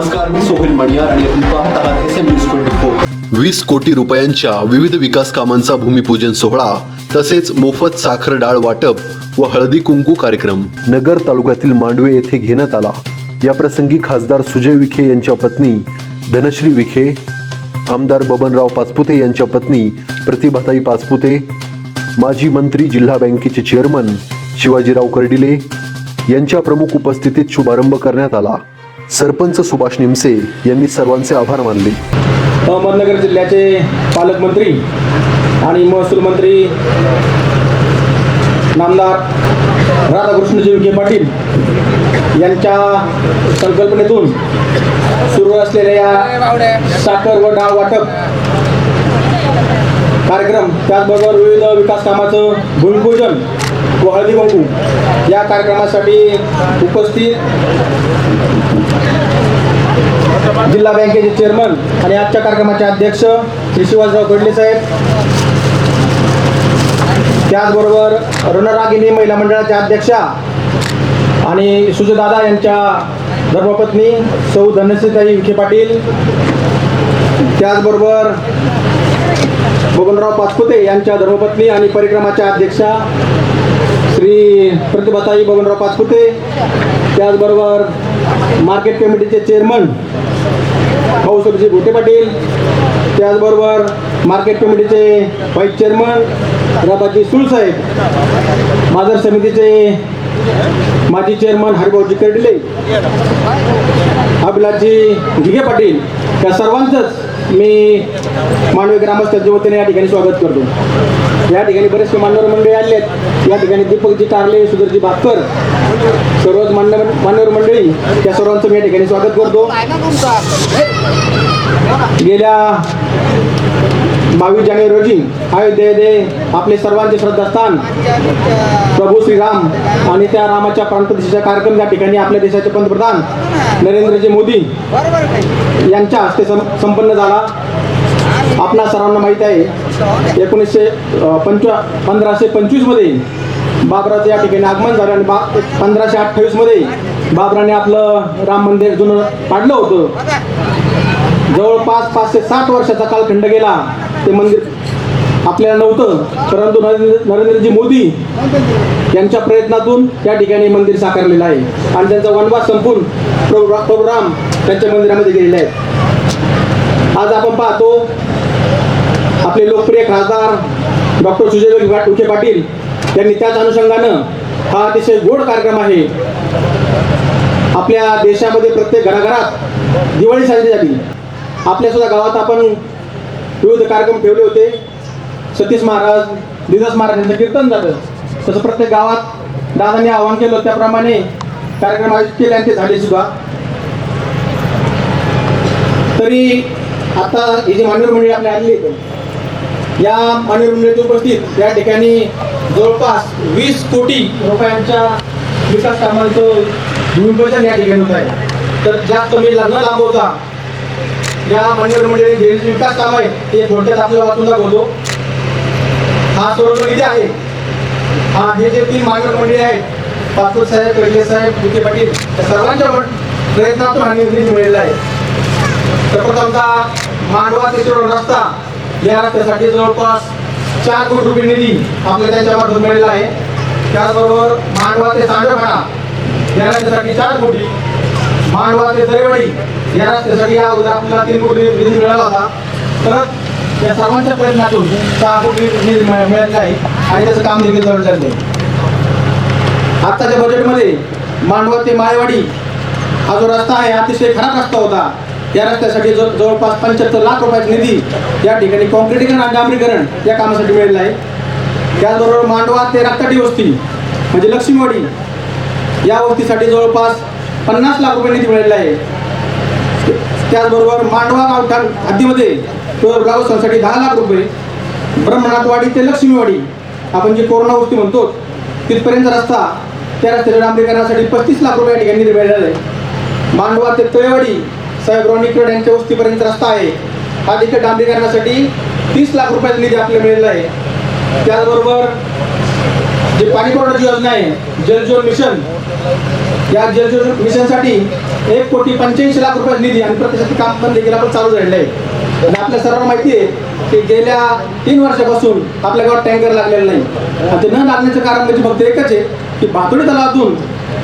नमस्कार मी सोहेल मणियार आणि आपण पाहत आहात S M news twenty four वीस कोटी रुपयांच्या विविध विकास कामांचा भूमिपूजन सोहळा तसेच मोफत साखर डाळ वाटप व हळदी कुंकू कार्यक्रम नगर तालुक्यातील मांडवे येथे घेण्यात आला. या प्रसंगी खासदार सुजय विखे यांच्या पत्नी धनश्री विखे आमदार बबनराव पाचपुते यांच्या पत्नी प्रतिभाताई पाचपुते माजी मंत्री जिल्हा बँकेचे चेअरमन शिवाजीराव कर्डिले यांच्या प्रमुख उपस्थितीत शुभारंभ करण्यात आला. सरपंच सुभाष निमसे यांनी सर्वांचे आभार मानले. अहमदनगर जिल्ह्याचे पालकमंत्री आणि महसूल मंत्री नामदार राधाकृष्णजी विखे पाटील यांच्या संकल्पनेतून सुरू असलेल्या या साखर व डाळ वाटप कार्यक्रम त्याचबरोबर विविध विकास कामाचं भूमिपूजन व हळदी कुंकू या कार्यक्रमासाठी उपस्थित जिल्हा बँकेचे चेअरमन आणि आजच्या कार्यक्रमाचे अध्यक्ष श्री शिवाजीराव कडले साहेब. त्याचबरोबर रणरागिनी महिला मंडळाच्या अध्यक्षा आणि सुजदादा यांच्या धर्मपत्नी सौ धनश्रीताई विखे पाटील. त्याचबरोबर बबनराव पाचपुते यांच्या धर्मपत्नी आणि परिक्रमाच्या अध्यक्षा श्री प्रतिभाताई बबनराव पाचपुते त्याचबरोबर मार्केट कमिटीचे चेअरमन भाऊसाहेबजी भोटे पाटील. त्याचबरोबर मार्केट कमिटीचे व्हाईस चेअरमन राबाजी सुळसाहेब बाजार समितीचे माजी चेअरमन हरिभाऊजी कर्डिले. अभिलाषजी घिगे पाटील. त्या सर्वांचंच मी मानवी ग्रामस्थांच्या वतीने या ठिकाणी स्वागत करतो. या ठिकाणी बरेचसे मान्यवर मंडळी आले आहेत. या ठिकाणी दीपकजी टारले सुधरजी भाकर सर्वच मान्य मान्यवर मंडळी त्या सर्वांचं मी या ठिकाणी स्वागत करतो. गेल्या बावीस जानेवारी रोजी अयोध्येमध्ये आपले सर्वांचे श्रद्धास्थान प्रभू श्रीराम आणि त्या रामाच्या प्रांतदेशाचा कार्यक्रम या ठिकाणी आपल्या देशाचे पंतप्रधान नरेंद्रजी मोदी यांच्या हस्ते संपन्न झाला. आपणा सर्वांना माहीत आहे एकोणीसशे पंचवा पंधराशे पंचवीसमध्ये बाबराचं या ठिकाणी आगमन झालं आणि बा पंधराशे अठ्ठावीसमध्ये बाबराने आपलं राम मंदिर जुनं पाडलं होतं. जवळपास पाच ते साठ वर्षाचा कालखंड गेला. ते मंदिर आपल्याला नव्हतं. परंतु नरेंद्र नरेंद्रजी मोदी यांच्या प्रयत्नातून त्या ठिकाणी मंदिर साकारलेलं आहे. आणि त्यांचा वनवास संपून प्रभू राम त्यांच्या मंदिरामध्ये गेलेले आहेत. आज आपण पाहतो आपले लोकप्रिय खासदार डॉक्टर सुजय विखे पाटील यांनी त्याच अनुषंगानं हा अतिशय गोड कार्यक्रम आहे. आपल्या देशामध्ये प्रत्येक घराघरात दिवाळी साजरी झाली. आपल्या सुद्धा गावात आपण विविध कार्यक्रम ठेवले होते. सतीश महाराज दिवस महाराज कीर्तन झालं. तसं प्रत्येक गावात दादांनी आवाहन केलं त्याप्रमाणे कार्यक्रम आयोजित केले आणि ते झाले सुद्धा. तरी आता ही जी मान्यवर मंडळी आपल्या आलेली आहेत या मान्यवर मंडळीत उपस्थित या ठिकाणी जवळपास वीस कोटी रुपयांच्या विकास कामांचं भूमिपूजन या ठिकाणी होत आहे. तर जास्त मी न लांबवता या मान्यवर मंडळी जे विकास काम आहे ते थोडक्यात आपल्या वाचून दाखवतो हा स्वरूप निधी आहे. हा हे जे तीन मान्यवर मंडळी आहेत पासपोर्ट साहेब कैले साहेब विखे पाटील या सर्वांच्या प्रयत्नातून हा निर्णय मिळालेला आहे. तर प्रथमतः मांडवा ते रस्ता या रस्त्यासाठी जवळपास चार कोटी रुपये निधी आपल्याला त्यांच्या मार्फत मिळालेला आहे. त्याचबरोबर मांडवा ते सांडपाडा या रस्त्यासाठी चार कोटी. मांडवा ते दरेवाडी या रस्त्यासाठी या अगोदर आपल्याला तीन कोटी निधी मिळाला होता. तर या सर्वांच्या प्रयत्नातून सहा कोटी निधी मिळालेला आहे आणि त्याचं काम देखील जवळ चाललंय आत्ताच्या बजेटमध्ये मांडवा ते माळेवाडी हा जो रस्ता आहे अतिशय खराब रस्ता होता. या रस्त्यासाठी जो जवळपास पंच्याहत्तर लाख रुपयाचा निधी या ठिकाणी कॉन्क्रिटीकरण आणि डांबरीकरण या कामासाठी मिळालेलं आहे. त्याचबरोबर मांडवा ते रक्ताटी वस्ती म्हणजे लक्ष्मीवाडी या वस्तीसाठी जवळपास पन्नास लाख रुपये निधी मिळालेला आहे. त्याचबरोबर मांडवा गावठाण हद्दीमध्ये ग्रामस्थांसाठी दहा लाख रुपये ब्रह्मनाथवाडी ते लक्ष्मीवाडी आपण जे कोरोना वस्ती म्हणतो तिथपर्यंत रस्ता त्या रस्त्याच्या डांबरीकरणासाठी पस्तीस लाख रुपये या ठिकाणी निधी मिळालेला आहे. मांडवा ते तळेवाडी साहेबराव निकड यांच्या वस्तीपर्यंत रस्ता आहे. हा देखील डांबरीकरणासाठी तीस लाख रुपयाचा निधी आपल्याला मिळालेला आहे. त्याचबरोबर जे पाणी पुरवठ्याची योजना आहे जल जीवन मिशन या जलजीवन मिशनसाठी एक कोटी पंच्याऐंशी लाख रुपये निधी आणि प्रत्यक्षात काम पण देखील आपण चालू झालेलं आहे. आणि आपल्या सर्वांना माहिती आहे की गेल्या तीन वर्षापासून आपल्या गावात टँकर लागलेला नाही. आणि ते न लागण्याचं कारण म्हणजे फक्त एकच आहे की बातोडी तलावातून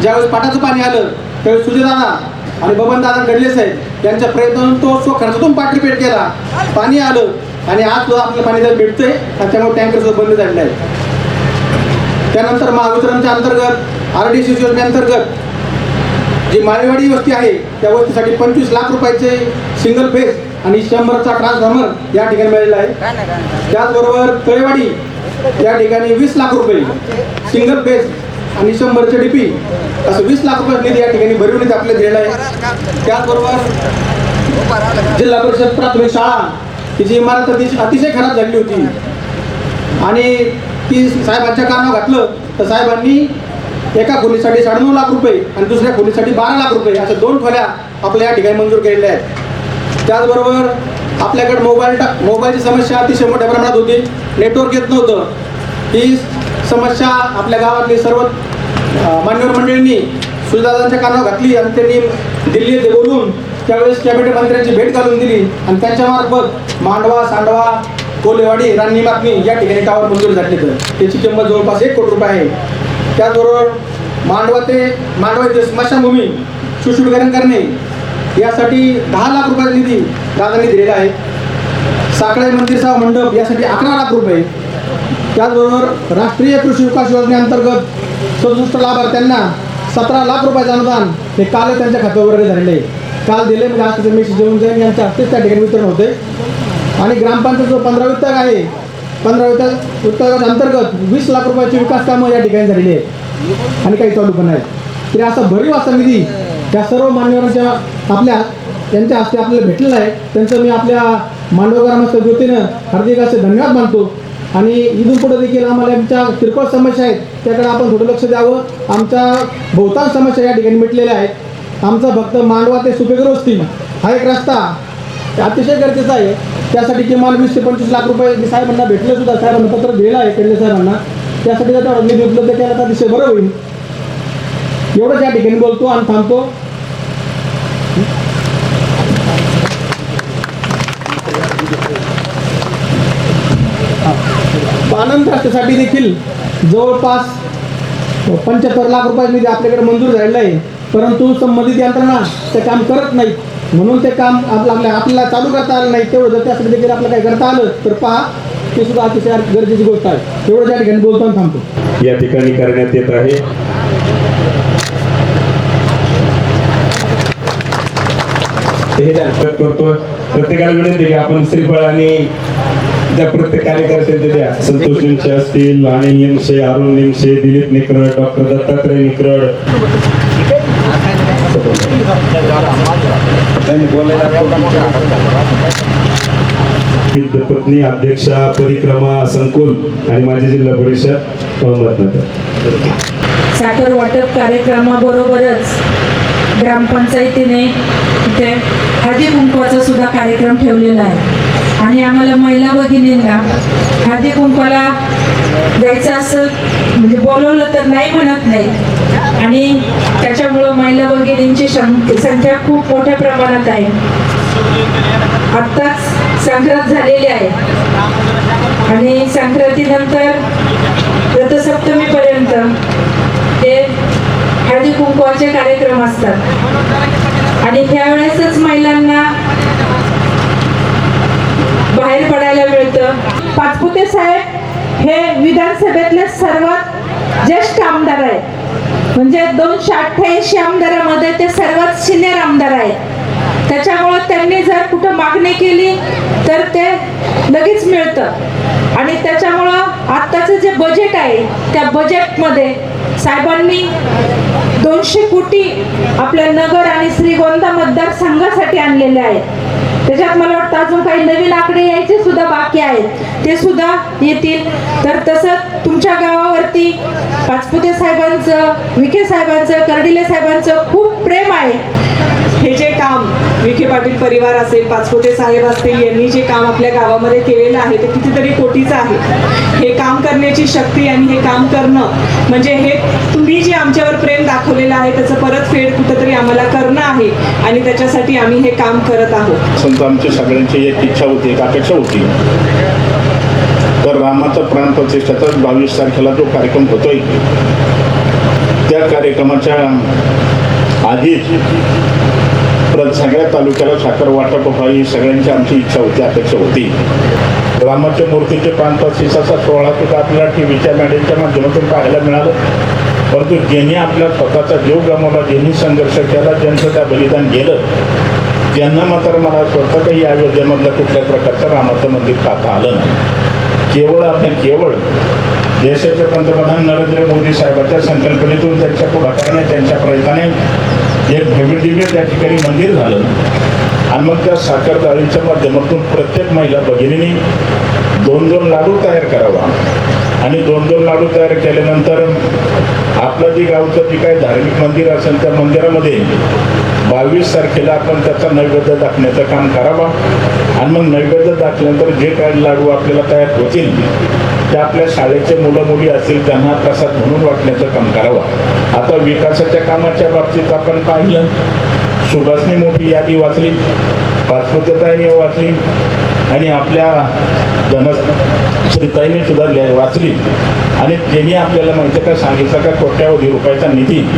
ज्यावेळेस पाटाचं पाणी आलं त्यावेळेस सुजयदादा आणि बबनदादा गडले साहेब यांच्या प्रयत्नातून तो स्व खर्चातून पाठ केला. पाणी आलं आणि आज सुद्धा आपलं पाणी जर भेटतंय आणि त्यामुळे टँकर सुद्धा बंद झालेलं आहे. त्यानंतर महावितरणच्या अंतर्गत आर डी सी योजनेअंतर्गत जी माळेवाडी वस्ती आहे त्या वस्तीसाठी पंचवीस लाख रुपयाचे सिंगल फेज आणि शंभरचा ट्रान्सफॉर्मर या ठिकाणी मिळालेला आहे. त्याचबरोबर तळेवाडी या ठिकाणी वीस लाख रुपये सिंगल फेज आणि शंभरचे डीपी असं वीस लाख रुपये निधी या ठिकाणी भरवण्यात आपल्याला दिलेला आहे. त्याचबरोबर जिल्हा परिषद प्राथमिक शाळा जी इमारत अतिशय अतिशय खराब झालेली होती. आणि ती साहेबांच्या कानावर घातलं तर साहेबांनी एका खोलीसाठी साडेनऊ लाख रुपये आणि दुसऱ्या खोलीसाठी बारा लाख रुपये अशा दोन खोल्या आपल्या या ठिकाणी मंजूर केलेल्या आहेत. त्याचबरोबर आपल्याकडे मोबाईल टा मोबाईलची समस्या अतिशय मोठ्या प्रमाणात होती. नेटवर्क येत नव्हतं. ही समस्या आपल्या गावातली सर्व मान्यवर मंडळींनी सुजादांच्या कानावर घातली आणि त्यांनी दिल्ली येथे बोलून त्यावेळेस कॅबिनेट मंत्र्यांची भेट घालून दिली आणि त्यांच्यामार्फत मांडवा सांडवा कोलेवाडी रान्नी मागणी या ठिकाणी टावर मंजूर झाले तर त्याची किंमत जवळपास एक कोटी रुपये आहे. त्याचबरोबर मांडवा ते मांडवा ते स्मशानभूमी सुशुद्धीकरण करणे यासाठी दहा लाख रुपयाचा निधी दादांनी दिलेला आहे. साखळे मंदिरचा मंडप यासाठी अकरा लाख रुपये. त्याचबरोबर राष्ट्रीय कृषी विकास योजनेअंतर्गत सदुसष्ट लाभार्थ्यांना सतरा लाख रुपयाचं अनुदान हे काल त्यांच्या खात्यावर झालेले आहे. काल दिले म्हणजे आज मी जेवण जाईन यांच्या हस्तेच त्या ठिकाणी वितरण होते आणि ग्रामपंचायतचं पंधरा वित्तक आहे. पंधरा उत्तर अंतर्गत वीस लाख रुपयाची विकास कामं या ठिकाणी झालेली आहेत. आणि काही चालू पण आहेत. तरी असा भरीव असा निधी त्या सर्व मान्यवरांच्या आपल्या त्यांच्या हस्ते आपल्याला भेटलेला आहे. त्यांचं मी आपल्या मांडव ग्रामस्थ हार्दिक असे धन्यवाद मानतो. आणि इथून पुढे देखील आम्हाला आमच्या किरकोळ समस्या आहेत त्याकडे आपण थोडं लक्ष द्यावं. आमच्या बहुतांश समस्या या ठिकाणी मिटलेल्या आहेत. आमचा फक्त मांडवा ते सुपेकर असतील हा एक रस्ता अतिशय गरजेचा आहे. त्यासाठी किमान वीस ते पंचवीस लाख रुपये साहेबांना भेटले सुद्धा साहेबांना पत्र दिलेलं आहे केंद्र साहेबांना. त्यासाठी जर तेवढा निधी उपलब्ध केला तर अतिशय बरं होईल. एवढंच या ठिकाणी बोलतो आणि थांबतो. आनंद राष्ट्रासाठी देखील जवळपास पंच्याहत्तर लाख रुपये निधी आपल्याकडे मंजूर झालेला आहे. परंतु संबंधित यंत्रणा ते काम करत नाहीत. म्हणून ते काम आपलं आपल्या आपल्याला चालू करता आलं नाही तेवढं जर त्यासाठी देखील आपलं काही करता आलं तर पहा ते सुद्धा अतिशय गरजेची गोष्ट आहे. तेवढं त्या ठिकाणी बोलतो आणि थांबतो. या ठिकाणी करण्यात येत आहे. हे करतो प्रत्येकाला विनंती की आपण श्रीफळ आणि ज्या प्रत्येक कार्यकर्त्यांचे द्या संतोष निमसे असतील आणि निमसे अरुण निमसे दिलीप निकरड डॉक्टर दत्तात्रय निकरड. पत्नी अध्यक्षा परिक्रमा संकुल आणि माझी जिल्हा परिषद अहमदनगर साखर वाटप कार्यक्रमाबरोबरच ग्रामपंचायतीने इथे हळदी कुंकवाचा सुद्धा कार्यक्रम ठेवलेला आहे. आणि आम्हाला महिला भगिनींना हळदी कुंकवाला जायचं असं म्हणजे बोलवलं तर नाही म्हणत नाही आणि त्याच्यामुळं महिला भगिनींची संख्या खूप मोठ्या प्रमाणात आहे. आत्ताच संक्रांत झालेली आहे. आणि संक्रांतीनंतर रथसप्तमीपर्यंत हे हळदी कुंकवाचे कार्यक्रम असतात. आणि त्यावेळेसच महिलांना बाहेर पडायला मिळतं. पाचपुते साहेब हे विधानसभेतले सर्वात ज्येष्ठ आमदार आहेत. म्हणजे दोनशे अठ्ठ्याऐंशी आमदारामध्ये ते सर्वात सिनियर आमदार आहेत. त्याच्यामुळं त्यांनी जर कुठं मागणी केली तर ते लगेच मिळतं. आणि त्याच्यामुळं आत्ताचं जे बजेट आहे त्या बजेटमध्ये साहेबांनी दोनशे आपल्या नगर आणि श्रीगोंदा मतदारसंघासाठी आणलेल्या आहेत. त्याच्यात मला वाटतं अजून काही नवीन आकडे यायचे सुद्धा बाकी आहेत. ते सुद्धा येतील. तर तसं तुमच्या गावावरती पाचपुते साहेबांचं विखे साहेबांचं कर्डिले साहेबांचं खूप प्रेम आहे. हे जे काम विखे पाटील परिवार असेल पाचपुते साहेब असतील यांनी जे काम आपल्या गावामध्ये केलेलं आहे ते कितीतरी कोटीचं आहे. हे काम करण्याची शक्ती आणि हे काम करणं म्हणजे हे तुम्ही जे आमच्यावर प्रेम दाखवलेलं आहे त्याचं परतफेड कुठंतरी आम्हाला करणं आहे आणि त्याच्यासाठी आम्ही हे काम करत आहोत. संत आमची सगळ्यांची एक इच्छा होती एक अपेक्षा होती. तर रामाचा प्राण प्रतिष्ठाचा बावीस तारखेला जो कार्यक्रम होतोय त्या कार्यक्रमाच्या आधीच परत सगळ्या तालुक्याला साखर वाटप व्हावी ही सगळ्यांची आमची इच्छा होती अपेक्षा होती. रामाच्या मूर्तीचे प्राण प्रतिष्ठाचा सोहळा सुद्धा आपल्याला टी व्हीच्या मॅडेलच्या माध्यमातून पाहायला मिळालं. परंतु ज्यांनी आपल्या स्वतःचा जीव गमावला ज्यांनी संघर्ष केला ज्यांचं त्या बलिदान गेलं ज्यांना मात्र मला स्वतः काही या योजनेमधलं कुठल्या प्रकारचं रामाचं मंदिर पाहता आलं नाही. केवळ आता केवळ देशाचे पंतप्रधान नरेंद्र मोदी साहेबांच्या संकल्पनेतून त्यांच्या पुढाकाराने त्यांच्या प्रयत्नाने एक भव्यदिव्य त्या ठिकाणी मंदिर झालं. आणि मग त्या साखर माध्यमातून प्रत्येक महिला भगिनीने दोन दोन लाडू तयार करावा. आणि दोन दोन लाडू तयार केल्यानंतर आपलं जे गावचं जे काही धार्मिक मंदिर असेल त्या मंदिरामध्ये बावीस तारखेला आपण त्याचा नैवेद्य दाखण्याचं काम करावा. आणि मग नैवेद्य दाखल्यानंतर जे काही लाडू आपल्याला तयार होतील ते आपल्या शाळेचे मुलं मुली असतील त्यांना प्रसाद म्हणून वाटण्याचं काम करावं. आता विकासाच्या कामाच्या बाबतीत आपण पाहिलं सुभाषनी मोठी यादी वाचली. पाचपुतताईने वाचली आणि आपल्या जनश्रीताईने सुद्धा लिहा- वाचली. आणि त्यांनी आपल्याला माहिती का? सांगितलं का? कोट्यावधी रुपयाचा निधी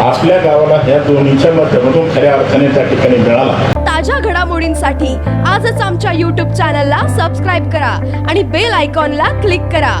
आपल्या गावाला ह्या दोन्हीच्या माध्यमातून खऱ्या अर्थाने त्या ठिकाणी मिळाला. ताज्या घडामोडींसाठी आजच आमच्या यूट्यूब चॅनलला सबस्क्राईब करा आणि बेल आयकॉनला क्लिक करा.